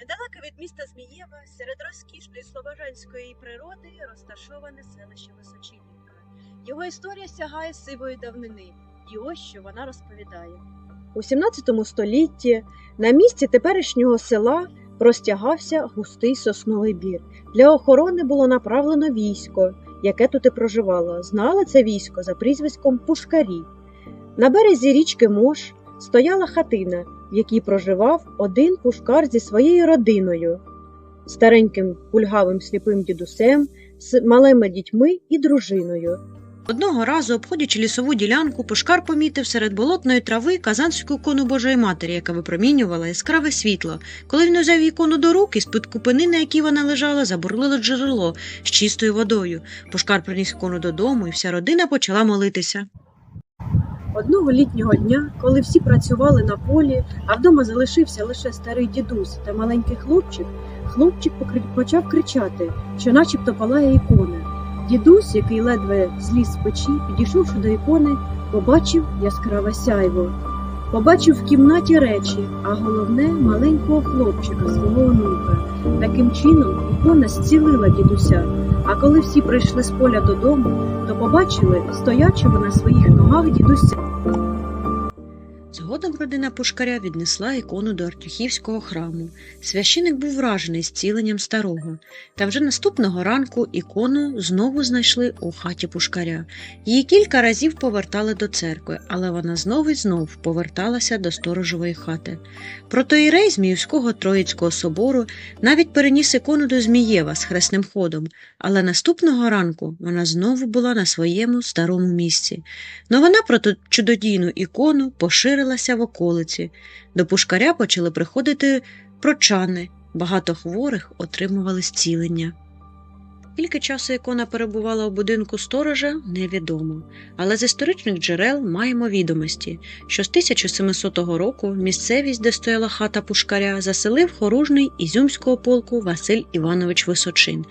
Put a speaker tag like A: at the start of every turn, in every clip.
A: Недалеко від міста Змієва, серед розкішної слобожанської природи, розташоване селище Височинівка. Його історія сягає сивої давнини, і ось що вона розповідає. У 17 столітті на місці теперішнього села простягався густий сосновий бір. Для охорони було направлено військо, яке тут і проживало. Знали це військо за прізвиськом Пушкарі. На березі річки Мош стояла хатина, в якій проживав один пушкар зі своєю родиною, стареньким пульгавим сліпим дідусем, з малими дітьми і дружиною. Одного разу, обходячи лісову ділянку, пушкар помітив серед болотної трави казанську ікону Божої Матері, яка випромінювала яскраве світло. Коли він узяв ікону до рук, із-під купини, на якій вона лежала, забурлило джерело з чистою водою. Пушкар приніс ікону додому, і вся родина почала молитися. Одного літнього дня, коли всі працювали на полі, а вдома залишився лише старий дідусь та маленький хлопчик, хлопчик почав кричати, що начебто палає ікона. Дідусь, який ледве зліз з печі, підійшовши до ікони, побачив яскраве сяйво. Побачив в кімнаті речі, а головне маленького хлопчика, свого онука. Таким чином ікона зцілила дідуся. А коли всі прийшли з поля додому, то побачили стоячого на своїх ногах дідуся. Згодом родина Пушкаря віднесла ікону до Артюхівського храму. Священик був вражений зціленням старого. Та вже наступного ранку ікону знову знайшли у хаті Пушкаря. Її кілька разів повертали до церкви, але вона знову і знов поверталася до сторожової хати. Протоїрей Зміївського Троїцького собору навіть переніс ікону до Змієва з хресним ходом, але наступного ранку вона знову була на своєму старому місці. Новина про ту чудодійну ікону поширилася в околиці. До пушкаря почали приходити прочани, багато хворих отримували зцілення. Скільки часу ікона перебувала у будинку сторожа, невідомо. Але з історичних джерел маємо відомості, що з 1700 року місцевість, де стояла хата пушкаря, заселив хоружний ізюмського полку Василь Іванович Височин.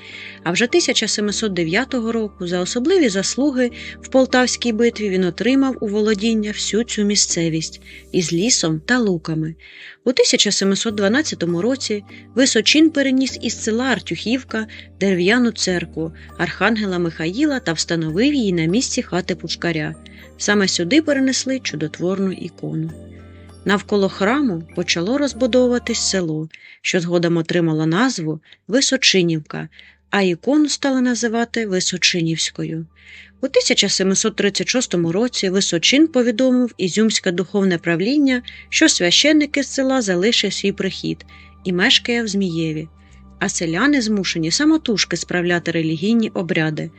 A: А вже 1709 року за особливі заслуги в Полтавській битві він отримав у володіння всю цю місцевість із лісом та луками. У 1712 році Височин переніс із села Артюхівка дерев'яну церкву Архангела Михаїла та встановив її на місці хати Пушкаря. Саме сюди перенесли чудотворну ікону. Навколо храму почало розбудовуватись село, що згодом отримало назву Височинівка, а ікону стали називати Височинівською. У 1736 році Височин повідомив Ізюмське духовне правління, що священники з села залишив свій прихід і мешкає в Змієві, а селяни змушені самотужки справляти релігійні обряди.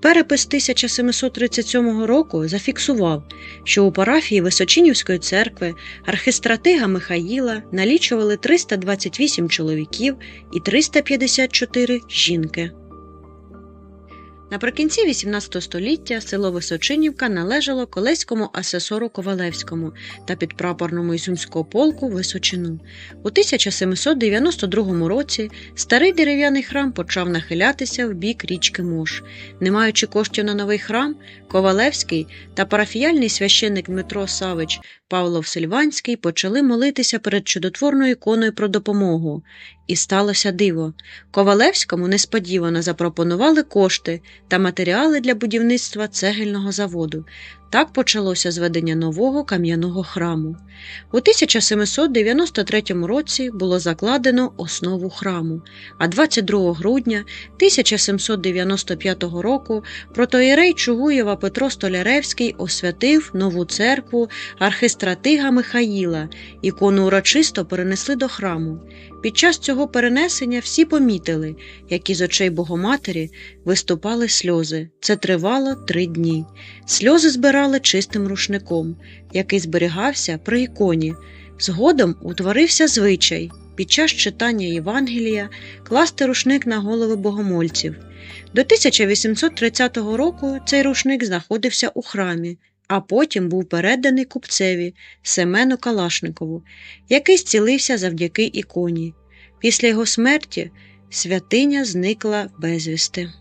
A: Перепис 1737 року зафіксував, що у парафії Височинівської церкви архистратига Михаїла налічували 328 чоловіків і 354 жінки. Наприкінці XVIII століття село Височинівка належало колеському асесору Ковалевському та підпрапорному Ізюмського полку Височину. У 1792 році старий дерев'яний храм почав нахилятися в бік річки Мош. Не маючи коштів на новий храм, Ковалевський та парафіяльний священник Дмитро Савич Павлов Сильванський почали молитися перед чудотворною іконою про допомогу. І сталося диво. Ковалевському несподівано запропонували кошти та матеріали для будівництва цегельного заводу. Так почалося зведення нового кам'яного храму. У 1793 році було закладено основу храму, а 22 грудня 1795 року протоєрей Чугуєва Петро Столяревський освятив нову церкву архистратига Михаїла. Ікону урочисто перенесли до храму. Під час цього перенесення всі помітили, як із очей Богоматері виступали сльози. Це тривало три дні. Сльози збирали чистим рушником, який зберігався при іконі. Згодом утворився звичай під час читання Євангелія класти рушник на голови богомольців. До 1830 року цей рушник знаходився у храмі, а потім був переданий купцеві Семену Калашникову, який зцілився завдяки іконі. Після його смерті святиня зникла безвісти.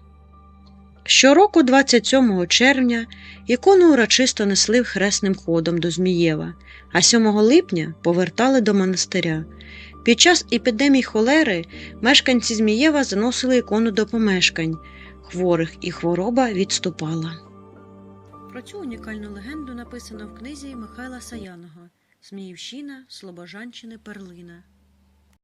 A: Щороку, 27 червня, ікону урочисто несли хресним ходом до Змієва, а 7 липня повертали до монастиря. Під час епідемій холери мешканці Змієва заносили ікону до помешкань хворих, і хвороба відступала. Про цю унікальну легенду написано в книзі Михайла Саяного Зміївщина, Слобожанщини, Перлина.